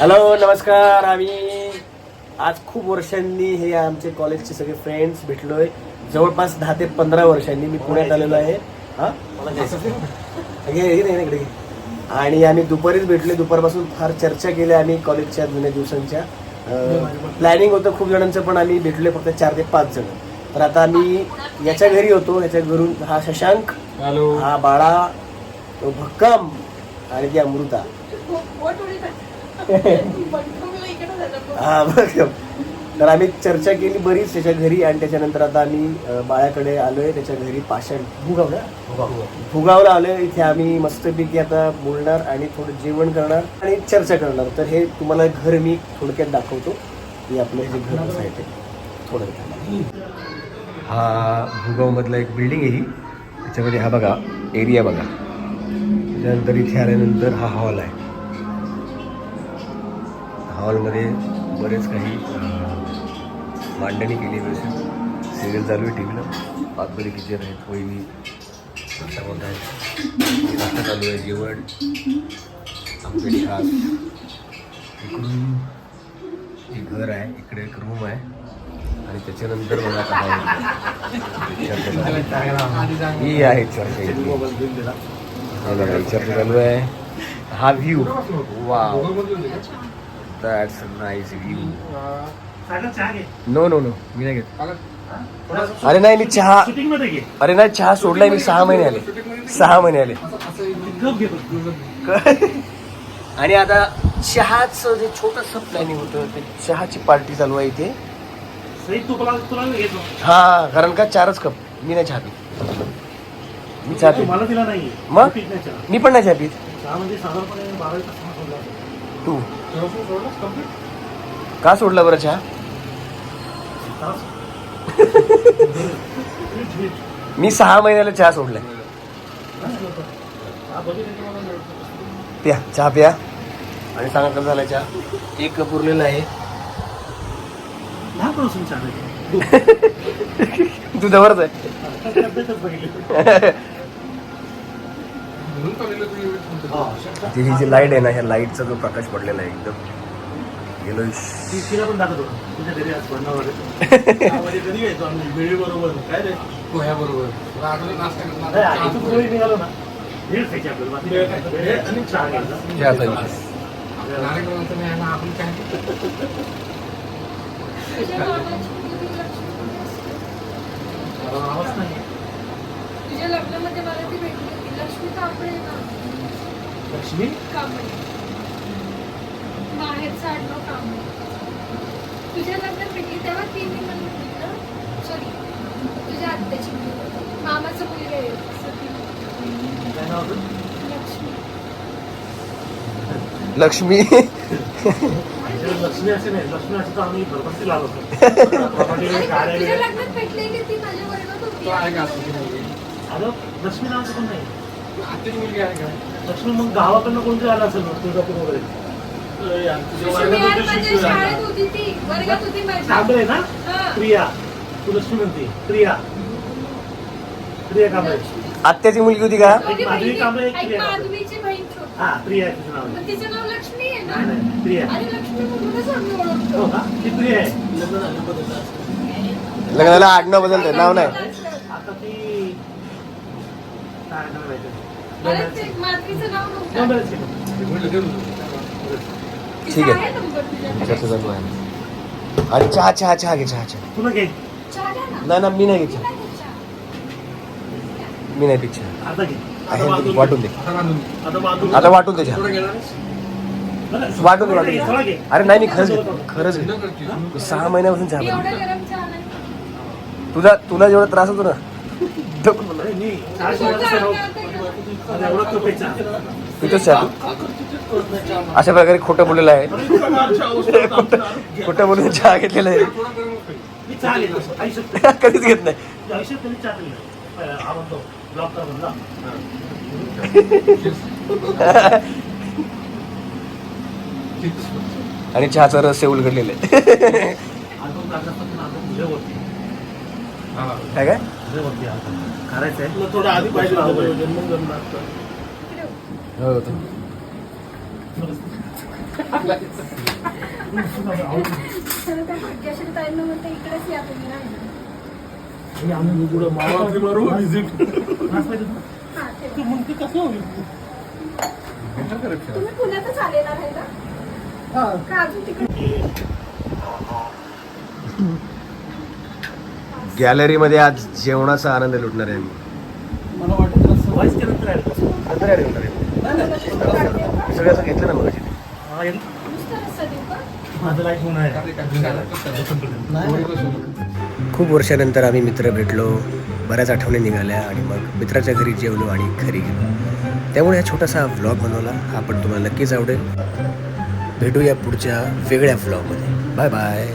Hello नमस्कार आम्ही आज खूप वर्षांनी हे आमचे कॉलेजचे सगळे फ्रेंड्स भेटलोय. जवळपास दहा ते पंधरा वर्षांनी मी पुण्यात आलेलो आहे. हा? मला. घे, घे, घे, इकडे घे. आणि आम्ही दुपारीच भेटले दुपारपासून फार चर्चा केल्या आम्ही कॉलेजच्या जुन्या दिवसांच्या. प्लॅनिंग होतं खूप जणांचं पण आम्ही भेटलोय फक्त चार ते पाच जण. तर आता आम्ही याच्या घरी होतो. याच्या घरून हा शशांक हॅलो हा बाळा तो भक्कम आणि ती अमृता. हा बघ. तर आम्ही चर्चा केली बरीच त्याच्या घरी आणि त्याच्यानंतर आता आम्ही बाळाकडे आलोय त्याच्या घरी पाषाण भुगावला. भुगावला आलोय. इथे आम्ही मस्तपैकी आता बोलणार आणि थोडं जेवण करणार आणि चर्चा करणार. तर हे तुम्हाला घर मी थोडक्यात दाखवतो. की आपलं हे जे घर कसं आहे ते. थोडं हा भुगावमधला एक बिल्डिंग आहे ही. त्याच्यामध्ये हा बघा एरिया बघा. त्यानंतर इथे आल्यानंतर हा हॉल आहे. हॉलमध्ये बरेच काही मांडणी केली आहे. व्यवस्थित सिरियल चालू आहे टी व्हीला पाकबरी किचन आहेत वहिनी नाश्ता बनत आहे नाश्ता चालू आहे जेवण. आंबेडी खास इकडून हे घर आहे इकडे एक रूम आहे. आणि त्याच्यानंतर मला काय ही आहे चर्चा इथली. हे चर्चा चालू आहे. हा view wow that's nice view no no no मी नाही घेत अरे नाही मी चहा शूटिंगमध्ये घे अरे नाही चहा सोडलाय मी सहा महिने आले. सहा महिने आले. आणि आता चहाचं जे छोटस प्लॅनिंग होतं ते चहाची पार्टी चालू आहे इथे. हा कारण का चारच कप मी नाही चहा पीत. मी चहा पीत. मला दिला नाही मग? मी पण नाही चहा पीत. चहा म्हणजे साधारणपणे बारावी तास सोडला असेल. तू? का सोडला बरं चहा. मी सहा महिन्याला चहा सोडलाय. प्या चहा प्या. आणि सांगा कसं झाला चहा? एक कप उरलेला आहे. जवळच आहे हा, तब्येतच बघितली. हा, शकता. ती ही जी लाइट आहे ना ह्या लाईटचा जो प्रकाश पडलेला आहे एकदम. गेलो ती- तिला पण दाखवतो. तुझ्या घरी आज बनणार वगैरे. कधी यायचो आम्ही. वेळेबरोबर काय रे? निघालो ना. खायची आपल्याला. आणि चहा घ्यायचा. आवाज नाही तुझ्या लग्नामध्ये मला ती भेटली. लक्ष्मी कांबळे बाहेरचं आडनाव कांबळे तुझ्या लग्नात भेटली तेव्हा ती मी म्हणलं सॉरी तुझ्या आत्याची मुलगी. मामाचं मुलगा आहे. असं ती म्हणली. काय नाव होतं लक्ष्मी. लक्ष्मी. असे नाही. लक्ष्मी असं तर आम्ही भरभरती लावत तुझ्या. लग्नात ती माझ्या वर्गात होती लक्ष्मी नावाचं पण नाही लक्ष्मी मग गावाकडनं कोणती आला असेल मग तुळजापूर वगैरे? लक्ष्मी यार माझ्या शाळेत होती ती वर्गात होती माझ्या कांबळे ना? हा. प्रिया. तू लक्ष्मी म्हणते प्रिया. प्रिया कांबळे. आत्याची मुलगी होती का? दोघी माधवी कांबळे, एक एक प्रिया कांबळे. माधवीची बहीण छोटी. हा प्रिया आहे तुझं नाव. तिचं नाव लक्ष्मी आहे नाही ना? नाही प्रिया. आणि लक्ष्मी म्हणूनच आम्ही हो का? ती प्रिया आहे. लग्नाला आडनाव बदलतंय नाव नाही. आता ती काय नाव आहे ठीक आहे. चालू आहे आणि चहा चहा चहा घे चहा चहा. तुला घे. चहा. नाही ना. मी नाही घे चहा. नाही घेत चहा. मी नाही पिच्छा आता घे. आहे वाटून दे. आता वाटून दे. चहा. वाटून दे, वाटून. दे. अरे नाही मी खरंच घेतो. खरंच घेतो. सहा महिन्यापासून चहा चहा नाही. तुझा तुला जेवढा त्रास होतो ना अशा प्रकारे खोटं बोललेलं आहे. खोटं बोलून चहा घेतलेला आहे. कधीच घेत नाही. हा आणि चहाचा रस सेवल घडलेला आहे काय काय? करायचं आहे. थोडं आधी पाहिजे आम्ही पुढं मामा मारू? विजिट त्रास पाहिजे ना? तू ठेवा. मग ते कसं होईल? तुम्ही पुण्यातच आलेला राहायला का अजून तिकडे? गॅलरीमध्ये आज जेवणाचा आनंद लुटणार आहे. सगळं असं घेतलं ना मग हा, खूप वर्षानंतर आम्ही मित्र भेटलो. बऱ्याच आठवणी निघाल्या आणि मग मित्राच्या घरी जेवलो आणि घरी गेलो. त्यामुळे हा छोटासा व्लॉग बनवला. हा पण तुम्हाला नक्कीच आवडेल. भेटूया पुढच्या वेगळ्या व्लॉगमध्ये बाय बाय